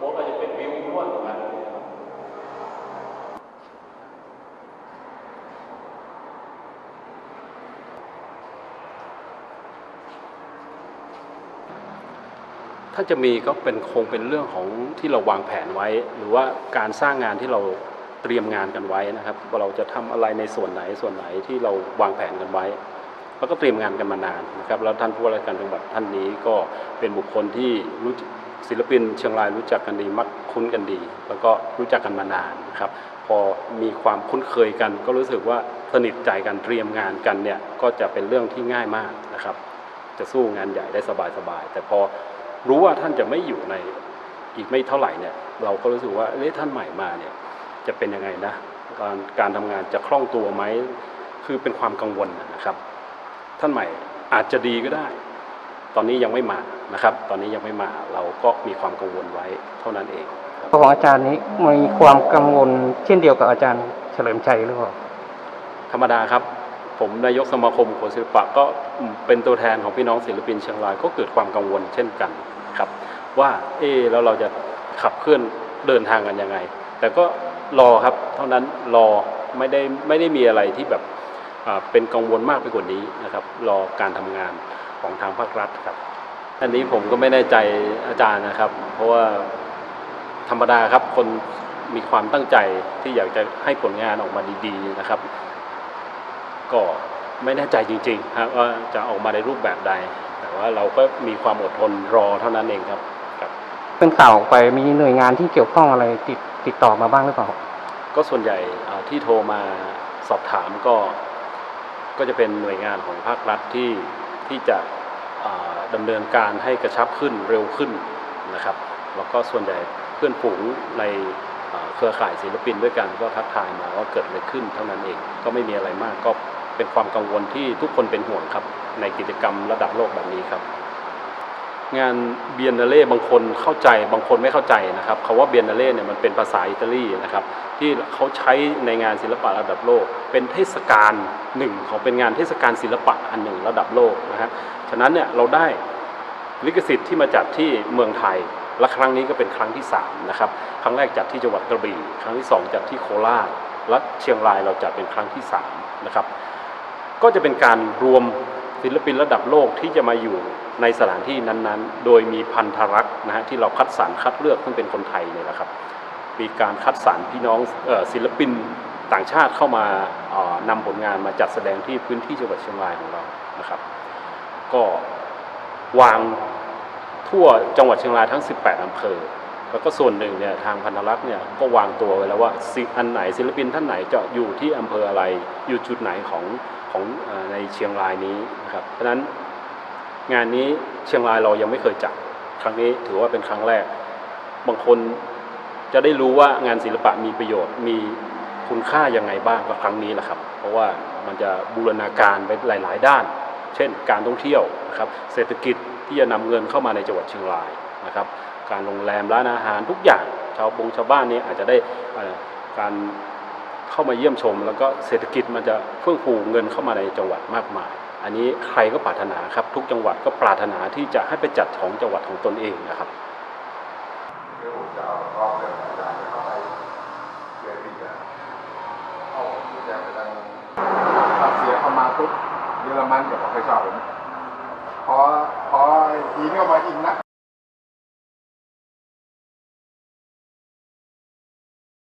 ม้วนกว่ากันถ้าจะมีก็เป็นคงเป็นเรื่องของที่เราวางแผนไว้ หรือว่าการสร้างงานที่เราเตรียมงานกันไว้นะครับว่าเราจะทำอะไรในส่วนไหนส่วนไหนที่เราวางแผนกันไว้ แล้วก็เตรียมงานกันมานานนะครับแล้วท่านผู้ว่าราชการจังหวัดท่านนี้ก็เป็นบุคคลที่รู้ ศิลปินเชียงรายรู้จักกันดีมักคุ้นกันดี แล้วก็รู้จักกันมานานนะครับพอมีความคุ้นเคยกัน ก็รู้สึกว่าสนิทใจกันเตรียมงานกันเนี่ยก็จะเป็นเรื่องที่ง่ายมากนะครับ จะสู้งานใหญ่ได้สบายๆแต่พอรู้ว่าท่านจะไม่อยู่ในอีกไม่เท่าไหร่เนี่ยเราก็รู้สึกว่าเอ๊ะท่านใหม่มาเนี่ยจะเป็นยังไงนะการการทำงานจะคล่องตัวไหมคือเป็นความกังวลนะครับ ท่านใหม่อาจจะดีก็ได้ ตอนนี้ยังไม่มานะครับ ตอนนี้ยังไม่มาเราก็มีความกังวลไว้เท่านั้นเองครับของอาจารย์นี้มีความกังวลเช่นเดียวกับอาจารย์เฉลิมชัยหรือเปล่าธรรมดาครับ ผมนายกสมาคมโขนศิลปะก็เป็นตัวแทนของพี่น้องศิลปินเชียงรายก็เกิดความกังวลเช่นกันครับ ว่าเออแล้วเราจะขับเคลื่อนเดินทางกันยังไง แต่ก็รอครับเท่านั้นรอไม่ได้ไม่ได้มีอะไรที่แบบอ่าเป็นกังวลมากไปกว่านี้นะครับ รอการทำงาน ของทางภาครัฐครับ อันนี้ผมก็ไม่แน่ใจอาจารย์นะครับ เพราะว่าธรรมดาครับคนมีความตั้งใจที่อยากจะให้ผลงานออกมาดีๆนะครับ ก็ไม่แน่ใจจริงๆครับว่าจะออกมาในรูปแบบใด แต่ว่าเราก็มีความอดทนรอเท่านั้นเองครับครับเป็นข่าวออกไปมีหน่วยงานที่เกี่ยวข้องอะไรติดติดต่อมาบ้างหรือเปล่า ก็ส่วนใหญ่เอ่อที่โทรมาสอบถามก็ ก็จะเป็นหน่วยงานของภาครัฐที่ที่จะเอ่อ ดำเนินการให้กระชับขึ้นเร็วขึ้นนะครับแล้วก็ส่วนใหญ่เพื่อนฝูงในเอ่อเครือข่ายศิลปินด้วยกันก็ทักทายมาว่าเกิดอะไรขึ้นเท่านั้นเองก็ไม่มีอะไรมากก็เป็นความกังวลที่ทุกคนเป็นห่วงครับ ในกิจกรรมระดับโลกแบบนี้ครับ งานเบียนนาเล่บางคนเข้าใจบางคนไม่เข้าใจนะครับคาว่าเบียนนาเล่เนี่ยมันเป็นภาษาอิตาลีนะครับที่เขาใช้ในงานศิลปะระดับโลก เป็นเทศกาลหนึ่งของเป็นงานเทศกาลศิลปะอันหนึ่งระดับโลกนะฮะฉะนั้นเนี่ยเราได้ลิขสิทธิ์ที่มาจัดที่เมืองไทย และครั้งนี้ก็เป็นครั้งที่3นะครับครั้งแรกจัดที่จังหวัดกระบี่ครั้งที่สองจัดที่โคราชและเชียงรายเราจัดเป็นครั้งที่สามนะครับก็จะเป็นการรวมศิลปินระดับโลกที่จะมาอยู่ ในสถานที่นั้นๆ โดยมีพันธรักษ์นะฮะที่เราคัดสรรคัดเลือกซึ่งเป็นคนไทยเนี่ยนะครับ มีการคัดสรรพี่น้องศิลปินต่างชาติเข้ามาเอ่อนำผลงานมาจัดแสดงที่พื้นที่จังหวัดเชียงรายของเรานะครับ ก็วางทั่วจังหวัดเชียงรายทั้ง 18 อำเภอ แล้วก็ส่วนหนึ่งเนี่ยทางพันธรักษ์เนี่ยก็วางตัวไว้แล้วว่าสิอันไหนศิลปินท่านไหนจะอยู่ที่อำเภออะไร อยู่จุดไหนของของในเชียงรายนี้นะครับ เพราะฉะนั้น งานนี้เชียงรายเรายังไม่เคยจัด ครั้งนี้ถือว่าเป็นครั้งแรก บางคนจะได้รู้ว่างานศิลปะมีประโยชน์ มีคุณค่ายังไงบ้างก็ครั้งนี้แหละครับ เพราะว่ามันจะบูรณาการไปหลาย ๆ ด้าน เช่น การท่องเที่ยวนะครับ เศรษฐกิจที่จะนำเงินเข้ามาในจังหวัดเชียงรายนะครับ การโรงแรมร้านอาหารทุกอย่าง ชาวบงชาวบ้านนี้อาจจะได้การเข้ามาเยี่ยมชม แล้วก็เศรษฐกิจมันจะเฟื่องฟูเงินเข้ามาในจังหวัดมากมาย อันนี้ใครก็ปรารถนาครับ ทุกจังหวัดก็ปรารถนาที่จะให้ไปจัดของจังหวัดของตนเองนะครับเยอรย์เข้าไปเพื่อที่จะเอาทุกเยอรมันก็บให้ชอบผมพอพออีกเข้มาอีกนะ